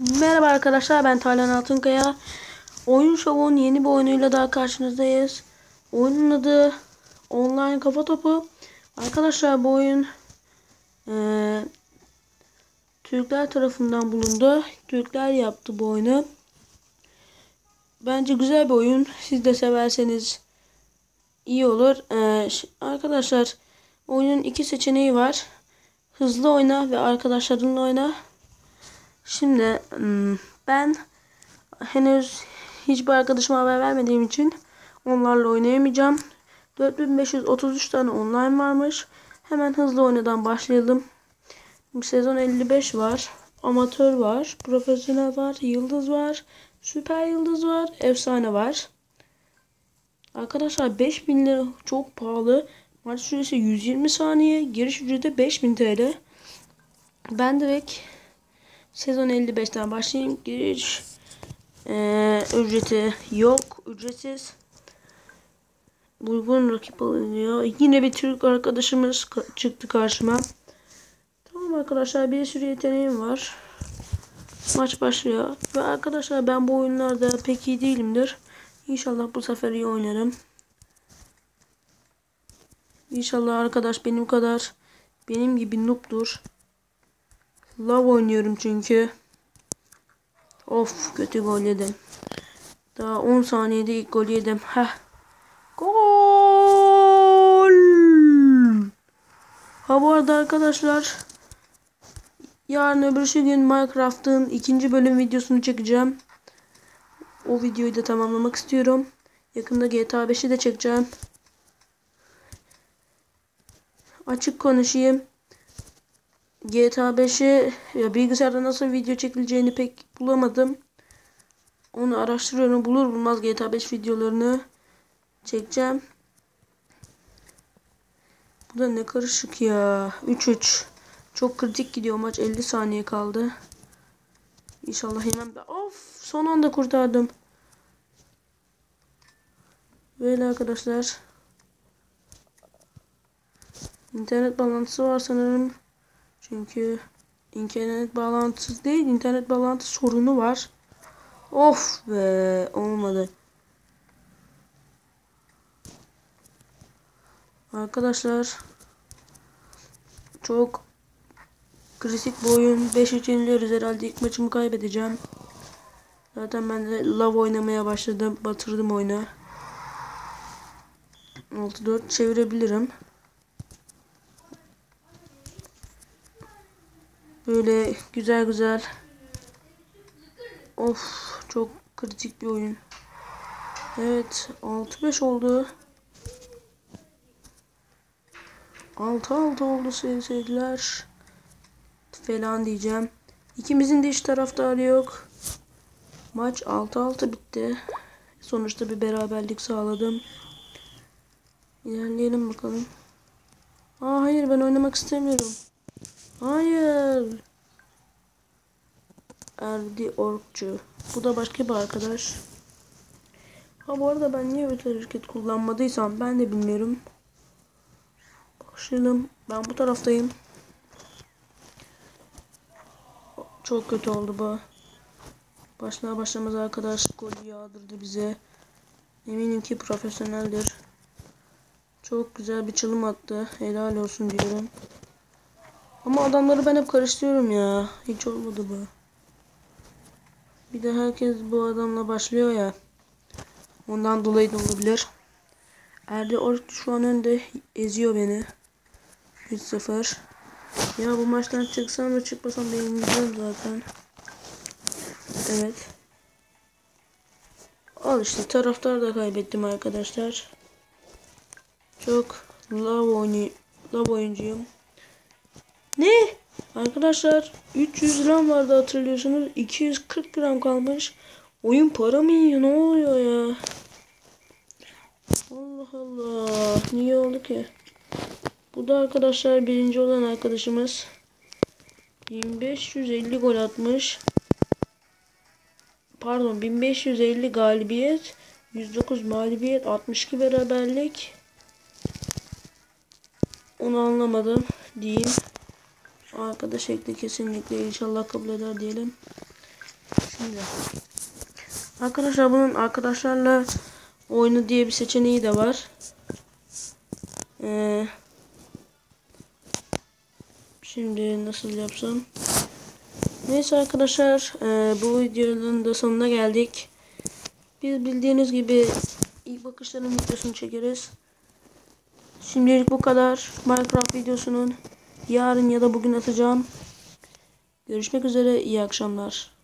Merhaba arkadaşlar ben Taylan Altınkaya. Oyun Show'un yeni bir oyunuyla daha karşınızdayız. Oyunun adı Online Kafa Topu. Arkadaşlar bu oyun eee, Türkler tarafından bulundu. Türkler yaptı bu oyunu. Bence güzel bir oyun. Siz de severseniz iyi olur. Ş- arkadaşlar oyunun iki seçeneği var. Hızlı oyna ve arkadaşlarınla oyna. Şimdi ben henüz hiçbir arkadaşıma haber vermediğim için onlarla oynayamayacağım. 4533 tane online varmış. Hemen hızlı oynadan başlayalım. Sezon 55 var. Amatör var. Profesyonel var. Yıldız var. Süper yıldız var. Efsane var. Arkadaşlar 5000 lira çok pahalı. Maç süresi 120 saniye. Giriş ücreti 5000 TL. Ben direkt Sezon 55'ten başlayayım. Giriş ee, ücreti yok. Ücretsiz. Uygun rakip alınıyor. Yine bir Türk arkadaşımız ka- çıktı karşıma. Tamam arkadaşlar bir sürü yeteneğim var. Maç başlıyor. Ve arkadaşlar ben bu oyunlarda pek iyi değilimdir. İnşallah bu sefer iyi oynarım. İnşallah arkadaş benim kadar benim gibi noob'dur. Love oynuyorum çünkü. Of kötü gol yedim. Daha 10 saniyede ilk gol yedim. Heh. Gol. Ha bu arada arkadaşlar yarın öbürsü gün Minecraft'ın ikinci bölüm videosunu çekeceğim. O videoyu da tamamlamak istiyorum. Yakında GTA 5'i de çekeceğim. Açık konuşayım. GTA 5'i ya bilgisayarda nasıl video çekileceğini pek bulamadım. Onu araştırıyorum. Bulur bulmaz GTA 5 videolarını çekeceğim. Bu da ne karışık ya. 3-3. Çok kritik gidiyor maç. 50 saniye kaldı. İnşallah hemen of son anda kurtardım. Böyle arkadaşlar. İnternet bağlantısı var sanırım. Çünkü internet bağlantısı değil, internet bağlantı sorunu var. Of be, olmadı. Arkadaşlar çok kritik bir oyun. 5-3 yeniliyoruz herhalde. ilk maçımı kaybedeceğim. Zaten ben de love oynamaya başladım. Batırdım oyunu. 6-4 çevirebilirim. Böyle güzel güzel. Of çok kritik bir oyun. Evet 6-5 oldu. 6-6 oldu sevgili. Falan diyeceğim. İkimizin de iş taraftarı yok. Maç 6-6 bitti. Sonuçta bir beraberlik sağladım. İlerleyelim bakalım. Aa hayır ben oynamak istemiyorum. Hayır. Erdi Orkçu. Bu da başka bir arkadaş. Ha bu arada ben niye özel hareket kullanmadıysam ben de bilmiyorum. Başlayalım. Ben bu taraftayım. Çok kötü oldu bu. Başlar başlamaz arkadaş gol yağdırdı bize. Eminim ki profesyoneldir. Çok güzel bir çalım attı. Helal olsun diyorum. Ama adamları ben hep karıştırıyorum ya. Hiç olmadı bu. Bir de herkes bu adamla başlıyor ya. Ondan dolayı da olabilir. Erdi Ork şu an önde eziyor beni. 3-0. Ya bu maçtan çıksam mı çıkmasam da yenileceğim zaten. Evet. Al işte taraftar da kaybettim arkadaşlar. Çok love, oyunu, love oyuncuyum. Ne? Arkadaşlar 300 gram vardı hatırlıyorsunuz. 240 gram kalmış. Oyun para mı yiyor? Ne oluyor ya? Allah Allah. Niye oldu ki? Bu da arkadaşlar birinci olan arkadaşımız. 1550 gol atmış. Pardon 1550 galibiyet. 109 mağlubiyet. 62 beraberlik. Onu anlamadım diyeyim. Arkadaş ekli kesinlikle inşallah kabul eder diyelim. Şimdi. Arkadaşlar bunun arkadaşlarla oyunu diye bir seçeneği de var. Ee, şimdi nasıl yapsam? Neyse arkadaşlar e, bu videonun da sonuna geldik. Biz bildiğiniz gibi ilk bakışların videosunu çekeriz. Şimdilik bu kadar. Minecraft videosunun yarın ya da bugün atacağım. Görüşmek üzere. iyi akşamlar.